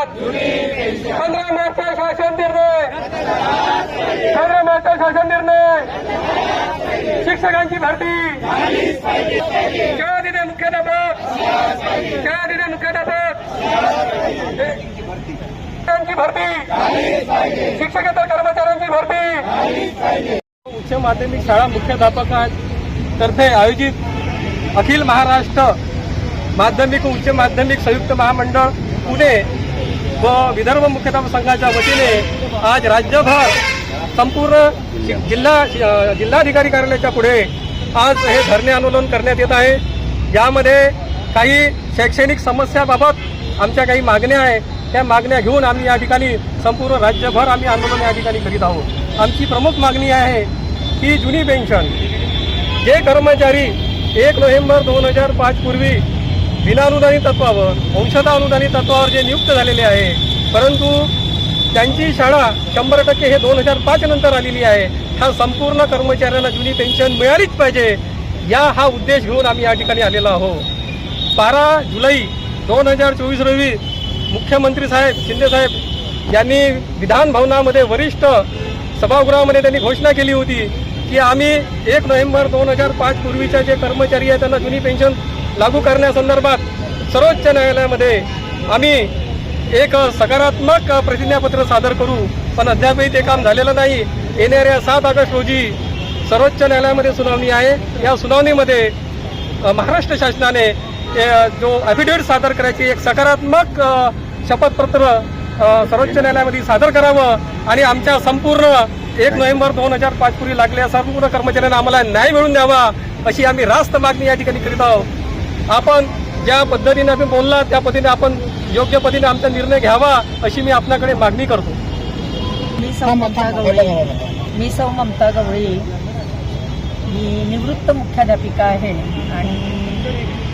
साथ पंधरा मार्चचा शासन निर्णय पंधरा मार्चचा शासन निर्णय शिक्षकांची भरती काय दिले मुख्याध्यापक काय दिले मुख्याध्यापक भरती शिक्षकेतर कर्मचाऱ्यांची भरती उच्च माध्यमिक शाळा मुख्याध्यापकांतर्फे आयोजित अखिल महाराष्ट्र माध्यमिक उच्च माध्यमिक संयुक्त महामंडळ पुणे व विदर्भ मुख्यतः संघाच्या वतीने आज राज्यभर संपूर्ण जिल्हा जिल्हाधिकारी कार्यालयाच्या पुढे आज हे धरणे आंदोलन करण्यात येत आहे. यामध्ये काही शैक्षणिक समस्याबाबत आमच्या काही मागण्या आहे. त्या मागण्या घेऊन आम्ही या ठिकाणी संपूर्ण राज्यभर आम्ही आंदोलन या ठिकाणी करीत आहोत. आमची प्रमुख मागणी आहे की जुनी पेन्शन जे कर्मचारी एक नोव्हेंबर दोन हजार पाच पूर्वी तत्वावर अंशतः अनुदानित तत्वावर जे नियुक्त झालेले आहे परंतु त्यांची शाळा शंभर टक्के हे दोन हजार पाच नंतर आलेली आहे. ह्या संपूर्ण कर्मचाऱ्यांना जुनी पेन्शन मिळालीच पाहिजे. या हा उद्देश घेऊन आम्ही या ठिकाणी आलेलो आहोत. बारा जुलै दोन हजार चोवीस रोजी मुख्यमंत्री साहेब शिंदे साहेब यांनी विधान भवनामध्ये वरिष्ठ सभागृहामध्ये त्यांनी घोषणा केली होती की आम्ही एक नोव्हेंबर दोन हजार पाच पूर्वीच्या जे कर्मचारी आहेत त्यांना जुनी पेन्शन लागू करण्यासंदर्भात सर्वोच्च न्यायालयामध्ये आम्ही एक सकारात्मक प्रतिज्ञापत्र सादर करू पण अद्यापही ते काम झालेलं नाही. येणाऱ्या सात ऑगस्ट रोजी सर्वोच्च न्यायालयामध्ये सुनावणी आहे. या सुनावणीमध्ये महाराष्ट्र शासनाने जो ॲफिडेविट सादर करायची एक सकारात्मक शपथपत्र सर्वोच्च न्यायालयामध्ये सादर करावं आणि आमच्या संपूर्ण एक नोव्हेंबर दोन हजार पाचपूर्वी लागलेल्या संपूर्ण कर्मचाऱ्यांना आम्हाला न्याय मिळून द्यावा अशी आम्ही रास्त मागणी या ठिकाणी करीत आहोत. आपण ज्या पद्धतीने आम्ही बोलला त्या पद्धतीने आपण योग्य पद्धतीने आमचा निर्णय घ्यावा अशी मी आपल्याकडे मागणी करतो. मी सौ ममता गवळी. मी सौ ममता गवळी. मी निवृत्त मुख्याध्यापिका आहे आणि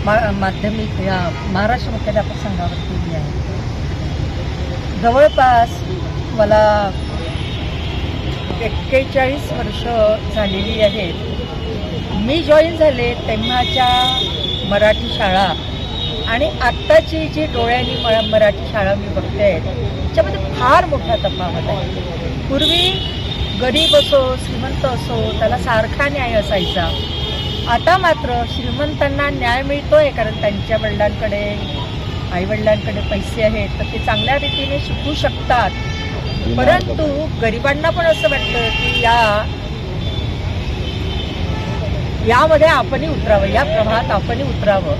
मा माध्यमिक या महाराष्ट्र मुख्याध्यापक संघावरती मी आहे. जवळपास मला एक्केचाळीस वर्ष झालेली आहेत. मी जॉईन झाले तेव्हाच्या मराठी शाळा. आणि आत्ताची जी डोळ्यांनी मराठी शाळा मी बघते त्याच्यामध्ये फार मोठा तफावत आहे. पूर्वी गरीब असो श्रीमंत असो त्याला सारखा न्याय असायचा. आता मात्र श्रीमंतांना न्याय मिळतोय कारण त्यांच्या वडिलांकडे आईवडिलांकडे पैसे आहेत तर ते चांगल्या रीतीने शिकू शकतात. परंतु गरिबांना पण असं वाटतं की या यामध्ये आपणही उतरावं या प्रवाहात आपणही उतरावं.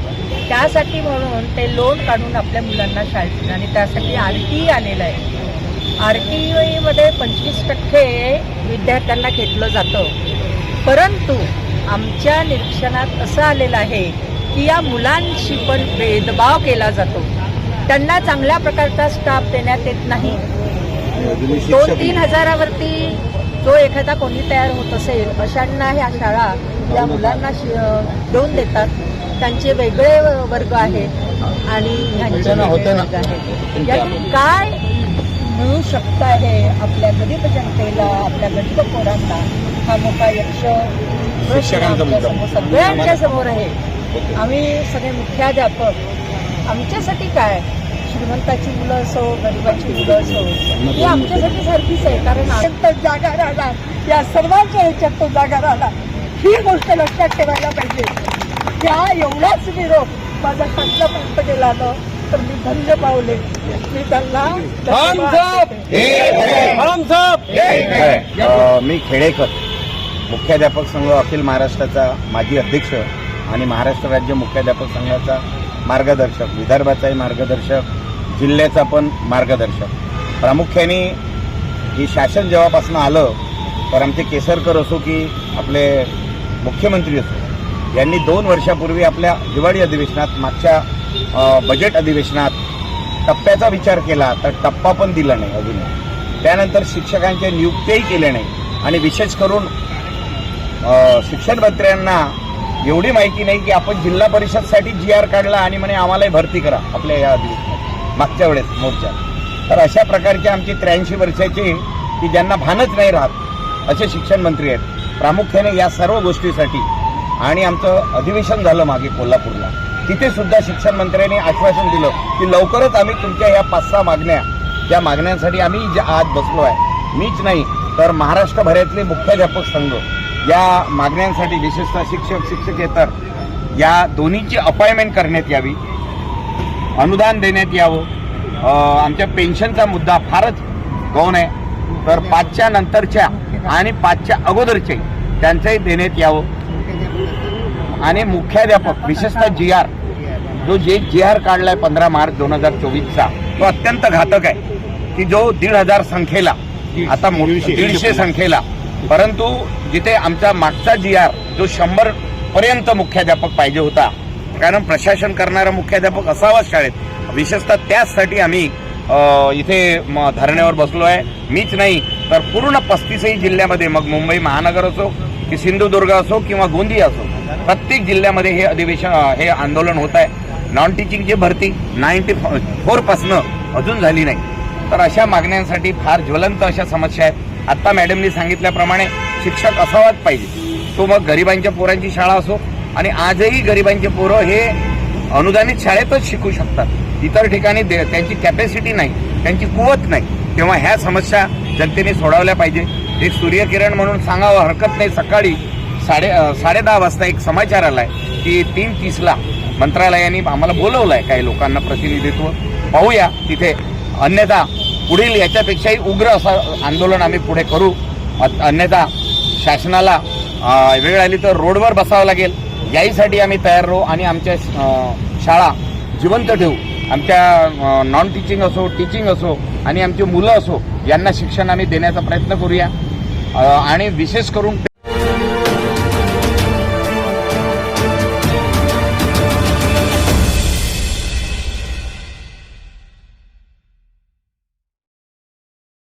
त्यासाठी म्हणून ते लोन काढून आपल्या मुलांना शाळेत आणि त्यासाठी आर टी आलेलं आहे. आर टी मध्ये पंचवीस टक्के विद्यार्थ्यांना घेतलं जातं. परंतु आमच्या निरीक्षणात असं आलेलं आहे की या मुलांशी पण भेदभाव केला जातो. त्यांना चांगल्या प्रकारचा स्टाफ देण्यात येत नाही. दोन तीन हजारावरती जो एखादा कोणी तयार होत असेल अशांना ह्या शाळा या मुलांना शि- देऊन देतात. त्यांचे वेगळे वर्ग आहेत आणि ह्यांचे वेगळे वर्ग आहेत. यातून काय मिळू शकतं आहे आपल्या गरीब जनतेला आपल्या गरीब पोरांना हा मोठा यक्ष सगळ्यांच्या समोर आहे. आम्ही सगळे मुख्याध्यापक. आमच्यासाठी काय? श्रीमंताची मुलं असो गरिबाची मुलं असो. ही आमच्यासाठी सारखीच आहे कारण जागा राहणार. या सर्वांच्या ह्याच्यात तो जागा राहणार. ही गोष्ट लक्षात ठेवायला पाहिजे. त्या एवढाच निरोप माझा शासनापर्यंत गेला ना तर मी धन्य पावले. मी त्यांना मी खेडेकर मुख्याध्यापक संघ अखिल महाराष्ट्राचा माजी अध्यक्ष आणि महाराष्ट्र राज्य मुख्याध्यापक संघाचा मार्गदर्शक विदर्भाचाही मार्गदर्शक जिल्ह्याचा पण मार्गदर्शक. प्रामुख्याने ही शासन जेव्हापासून आलं तर आमचे केसरकर असो की आपले मुख्यमंत्री असो यांनी दोन वर्षापूर्वी आपल्या दिवाळी अधिवेशनात मागच्या बजेट अधिवेशनात टप्प्याचा विचार केला तर टप्पा पण दिला नाही अजूनही. त्यानंतर शिक्षकांच्या नियुक्त्याही केल्या नाही. आणि विशेष करून शिक्षण मंत्र्यांना एवढी माहिती नाही की आपण जिल्हा परिषदसाठी जी आर काढला आणि म्हणे आम्हालाही भरती करा आपल्या या मागच्या वेळेस मोर्चा. तर अशा प्रकारचे आमचे त्र्याऐंशी वर्षाचे की ज्यांना भानच नाही राहत असे शिक्षण मंत्री आहेत. प्रामुख्याने या सर्व गोष्टीसाठी आणि आमचं अधिवेशन झालं मागे कोल्हापूरला. तिथे सुद्धा शिक्षण मंत्र्यांनी आश्वासन दिलं की लवकरच आम्ही तुमच्या या पाच सहा मागण्या त्या मागण्यांसाठी आम्ही ज्या आज बसलो आहे मीच नाही तर महाराष्ट्रभरातले मुख्याध्यापक संघ या मागण्यांसाठी विशेषतः शिक्षक शिक्षकेतर या दोन्हीची अपॉइंटमेंट करण्यात यावी. अनुदान देण्यात यावं. आमच्या पेन्शनचा मुद्दा फारच गौण आहे. तर पाचच्या नंतरच्या आणि पाचच्या अगोदरचे त्यांचंही देण्यात यावं. आणि मुख्याध्यापक विशेषतः जी आर. जो जे जी आर काढलाय पंधरा मार्च दोन हजार चोवीसचा तो अत्यंत घातक आहे. की जो दीड हजार संख्येला आता दीडशे संख्येला परंतु जिथे आमचा मागचा जी आर जो शंभर पर्यंत मुख्याध्यापक पाहिजे होता कारण प्रशासन करणारा मुख्याध्यापक असावाच शाळेत. विशेषतः त्याचसाठी आम्ही इथे म- धरण्यावर बसलो आहे. मीच नाही तर पूर्ण पस्तीसही जिल्ह्यामध्ये मग मुंबई महानगर असो की सिंधुदुर्ग असो किंवा गोंदिया असो प्रत्येक जिल्ह्यामध्ये हे अधिवेशन हे आंदोलन होत आहे. नॉन टीचिंगची भरती नाईन्टी फोरपासनं अजून झाली नाही. तर अशा मागण्यांसाठी फार ज्वलंत अशा समस्या आहेत. आत्ता मॅडमनी सांगितल्याप्रमाणे शिक्षक असावाच पाहिजे. तो मग गरिबांच्या पोरांची शाळा असो आणि आजही गरिबांचे पोरं हे अनुदानित शाळेतच शिकू शकतात. इतर ठिकाणी दे- त्यांची कॅपॅसिटी नाही त्यांची कुवत नाही. तेव्हा ह्या समस्या जनतेने सोडवल्या पाहिजे. एक सूर्यकिरण म्हणून सांगावं हरकत नाही. सकाळी साडे साडे साडेदहा वाजता एक समाचार आलाय की तीन तीसला मंत्रालयाने आम्हाला बोलवलंय काही लोकांना प्रतिनिधित्व. पाहूया तिथे अन्यथा पुढील याच्यापेक्षाही उग्र असं आंदोलन आम्ही पुढे करू. अ- अन्यथा शासनाला वेळ आली तर रोडवर बसावं लागेल. याहीसाठी आम्ही तयार राहू आणि आमच्या शाळा जिवंत ठेवू. आमच्या नॉन टीचिंग असो टीचिंग असो आणि आमची मुलं असो यांना शिक्षण आम्ही देण्याचा प्रयत्न करूया. आणि विशेष करून